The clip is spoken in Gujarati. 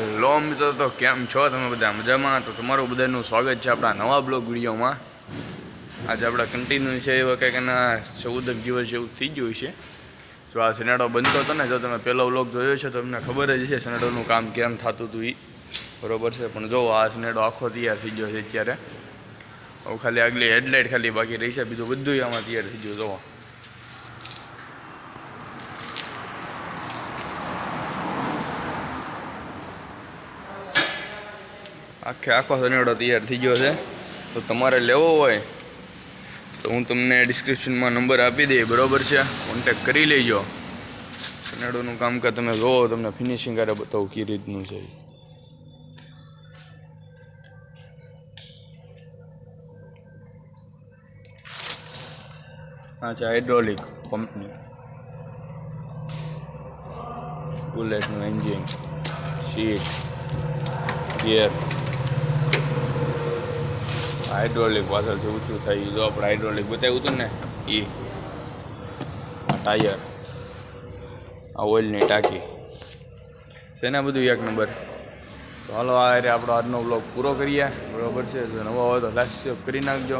હેલો મિત્રો તો કેમ છો તમે બધા મજામાં? તો તમારું બધાનું સ્વાગત છે આપણા નવા બ્લોગ વિડીયોમાં. આજે આપણા કન્ટિન્યુ છે એવા કંઈક એના ચૌદક દિવસ જેવું થઈ ગયું છે. જો આ સનેડો બનતો હતો ને, જો તમે પહેલો બ્લોગ જોયો છે તો તમને ખબર જ છે સનેડોનું કામ કેમ થતું હતું એ બરોબર છે? પણ જો આ સનેડો આખો તૈયાર થઈ ગયો છે અત્યારે. હવે ખાલી આગલી હેડલાઇટ ખાલી બાકી રહી છે, બીજું બધું આમાં તૈયાર થઈ ગયું જોવો આખે આખો સનેડો તૈયાર થઈ ગયો છે. તો તમારે લેવો હોય તો હું તમને ડિસ્ક્રિપ્શનમાં નંબર આપી દઈ બરાબર છે? કોન્ટેક કરી લેજો. સનેડોનું કામકાજ તમે જોવો, તમને ફિનિશિંગ કરે બતાવું કઈ રીતનું છે. છે હાઇડ્રોલિક કંપની બુલેટનું એન્જિન સીટ ગિયર હાઇડ્રોલિક પાછળથી ઊંચું થઈ ગયું આપણે હાઇડ્રોલિક બતાવ્યું હતું ને એ આ ટાયર આ ઓઇલની ટાંકી. છે ને બધું એક નંબર તો હાલો, આ અરે આપણો આજનો બ્લોગ પૂરો કરીએ. બરોબર છે, જો નવો હોય તો લાસ્ટ કરી નાખજો.